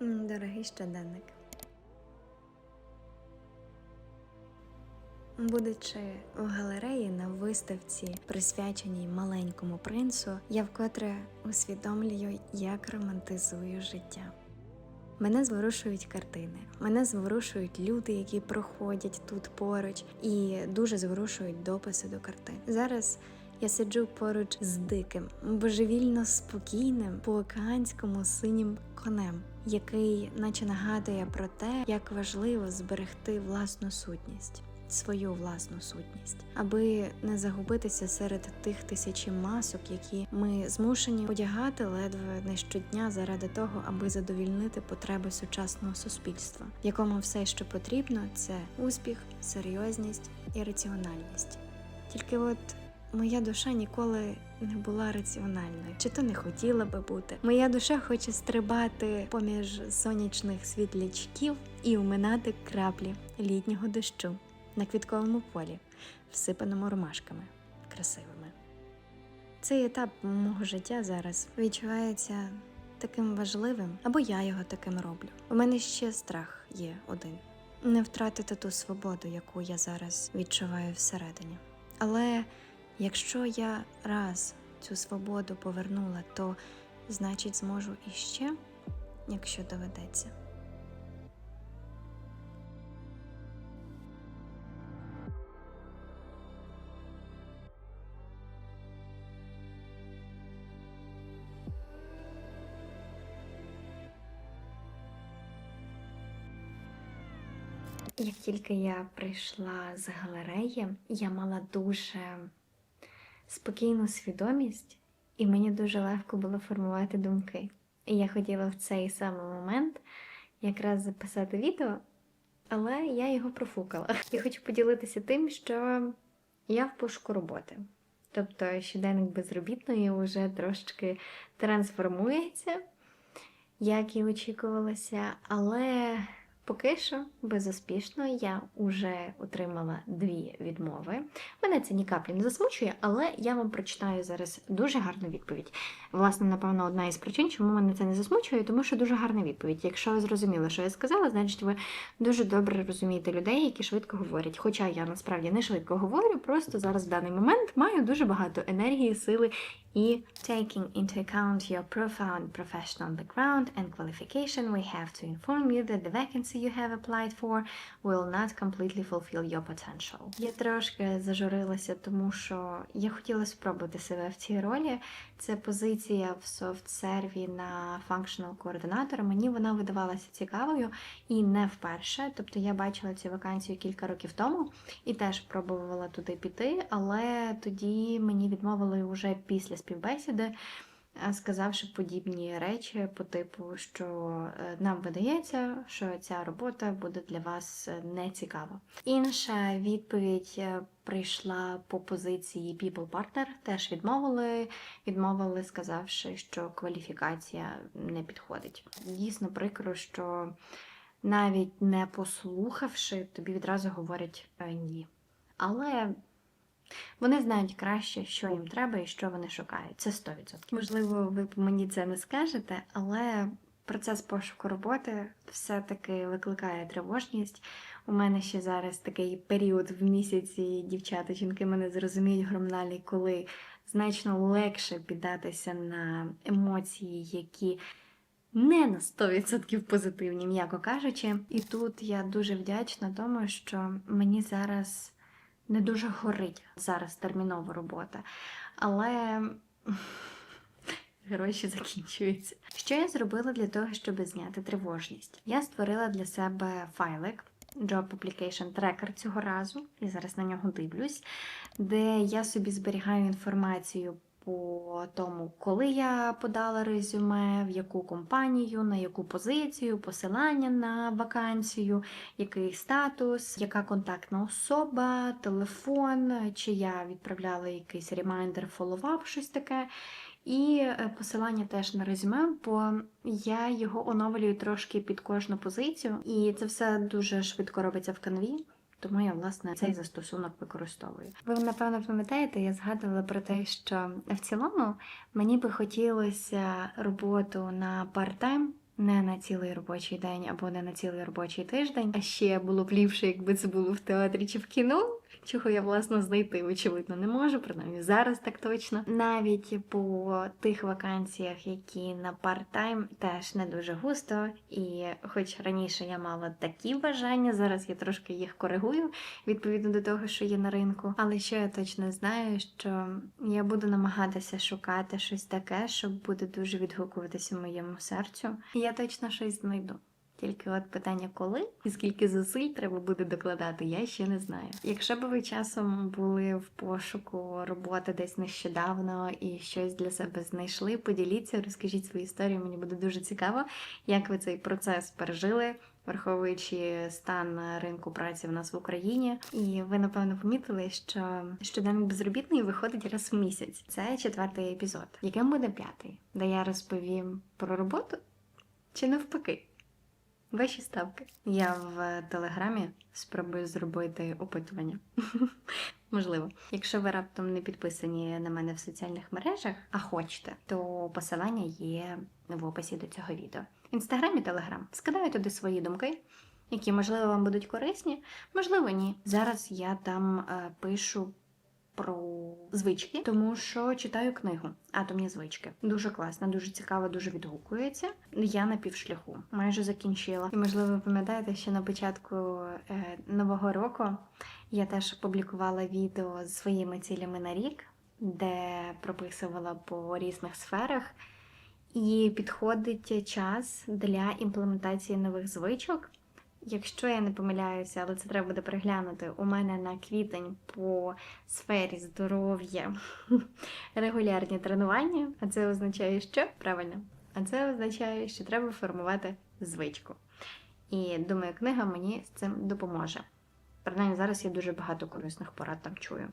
Дорогий щоденник. Будучи в галереї на виставці, присвяченій маленькому принцу, я вкотре усвідомлюю, як романтизую життя. Мене зворушують картини, мене зворушують люди, які проходять тут поруч, і дуже зворушують дописи до картин. Зараз я сиджу поруч з диким, божевільно спокійним по-океанському синім конем, який наче нагадує про те, як важливо зберегти власну сутність. Свою власну сутність, аби не загубитися серед тих тисячі масок, які ми змушені одягати ледве не щодня заради того, аби задовільнити потреби сучасного суспільства, якому все, що потрібно, це успіх, серйозність і раціональність. Тільки от моя душа ніколи не була раціональною, чи то не хотіла би бути. Моя душа хоче стрибати поміж сонячних світлячків і уминати краплі літнього дощу на квітковому полі, всипаному ромашками красивими. Цей етап мого життя зараз відчувається таким важливим, або я його таким роблю. У мене ще страх є один не втратити ту свободу, яку я зараз відчуваю всередині. Але якщо я раз цю свободу повернула, то значить зможу іще, якщо доведеться. Як тільки я прийшла з галереї, я мала дуже спокійну свідомість, і мені дуже легко було формувати думки. І я хотіла в цей самий момент якраз записати відео, але я його профукала. Я хочу поділитися тим, що я в пошуку роботи. Тобто щоденник безробітної вже трошки трансформується, як і очікувалося, але поки що безуспішно я вже отримала дві відмови. Мене це ні каплі не засмучує, але я вам прочитаю зараз дуже гарну відповідь. Власне, напевно, одна із причин, чому мене це не засмучує, тому що дуже гарна відповідь. Якщо ви зрозуміли, що я сказала, значить ви дуже добре розумієте людей, які швидко говорять. Хоча я насправді не швидко говорю, просто зараз в даний момент маю дуже багато енергії, сили і taking into account your profound professional background and qualification, we have to inform you that the vacancy you have applied for will not completely fulfill your potential. Я трошки зажурилася, тому що я хотіла спробувати себе в цій ролі. Це позиція в софт-серві на functional координатора. Мені вона видавалася цікавою і не вперше. Тобто я бачила цю вакансію кілька років тому і теж пробувала туди піти, але тоді мені відмовили вже після співбесіди. е, Сказавши подібні речі по типу, що е, нам видається, що ця робота буде для вас е, не цікава. Інша відповідь прийшла по позиції People Partner, теж відмовили, відмовили, сказавши, що кваліфікація не підходить. Дійсно прикро, що навіть не послухавши, тобі відразу говорять «Е, ні. Але вони знають краще, що їм треба і що вони шукають. Це 100%. Можливо, ви мені це не скажете, але процес пошуку роботи все-таки викликає тривожність. У мене ще зараз такий період в місяці, дівчата, жінки мене зрозуміють гормональний, коли значно легше піддатися на емоції, які не на 100% позитивні, м'яко кажучи. І тут я дуже вдячна тому, що мені зараз не дуже горить зараз термінова робота. Але гроші закінчуються. Що я зробила для того, щоб зняти тривожність? Я створила для себе файлик. Job Application Tracker цього разу, я зараз на нього дивлюсь, де я собі зберігаю інформацію по тому, коли я подала резюме, в яку компанію, на яку позицію, посилання на вакансію, який статус, яка контактна особа, телефон, чи я відправляла якийсь ремайдер, фолловап, щось таке. І е, посилання теж на резюме, бо я його оновлюю трошки під кожну позицію, і це все дуже швидко робиться в канві. Тому я власне цей застосунок використовую. Ви напевно пам'ятаєте, я згадувала про те, що в цілому мені би хотілося роботу на парт-тайм не на цілий робочий день або не на цілий робочий тиждень. А ще було б ліпше, якби це було в театрі чи в кіно. Чого я власне знайти, очевидно, не можу, принаймні зараз так точно. Навіть по тих вакансіях, які на парт-тайм, теж не дуже густо. І хоч раніше я мала такі бажання, зараз я трошки їх коригую відповідно до того, що є на ринку. Але що я точно знаю, що я буду намагатися шукати щось таке, що буде дуже відгукуватися моєму серцю. І я точно щось знайду. Тільки от питання коли і скільки зусиль треба буде докладати, я ще не знаю. Якщо б ви часом були в пошуку роботи десь нещодавно і щось для себе знайшли, поділіться, розкажіть свою історію. Мені буде дуже цікаво, як ви цей процес пережили. Враховуючи стан ринку праці в нас в Україні, і ви напевно помітили, що щоденник безробітний виходить раз в місяць. Це четвертий епізод. Яким буде п'ятий, де я розповім про роботу чи навпаки? Ваші ставки. Я в телеграмі спробую зробити опитування. Можливо, якщо ви раптом не підписані на мене в соціальних мережах, а хочете, то посилання є в описі до цього відео. Інстаграм і Телеграм. Скидаю туди свої думки, які, можливо, вам будуть корисні, можливо, ні. Зараз я там е, пишу про звички, тому що читаю книгу Атомні звички. Дуже класна, дуже цікава, дуже відгукується. Я на півшляху, майже закінчила. І можливо, ви пам'ятаєте, що на початку е, нового року я теж публікувала відео з своїми цілями на рік, де прописувала по різних сферах. І підходить час для імплементації нових звичок. Якщо я не помиляюся, але це треба буде переглянути. У мене на квітень по сфері здоров'я регулярні тренування. А це означає, що правильно? А це означає, що треба формувати звичку. І думаю, книга мені з цим допоможе. Принаймні зараз я дуже багато корисних порад там чую.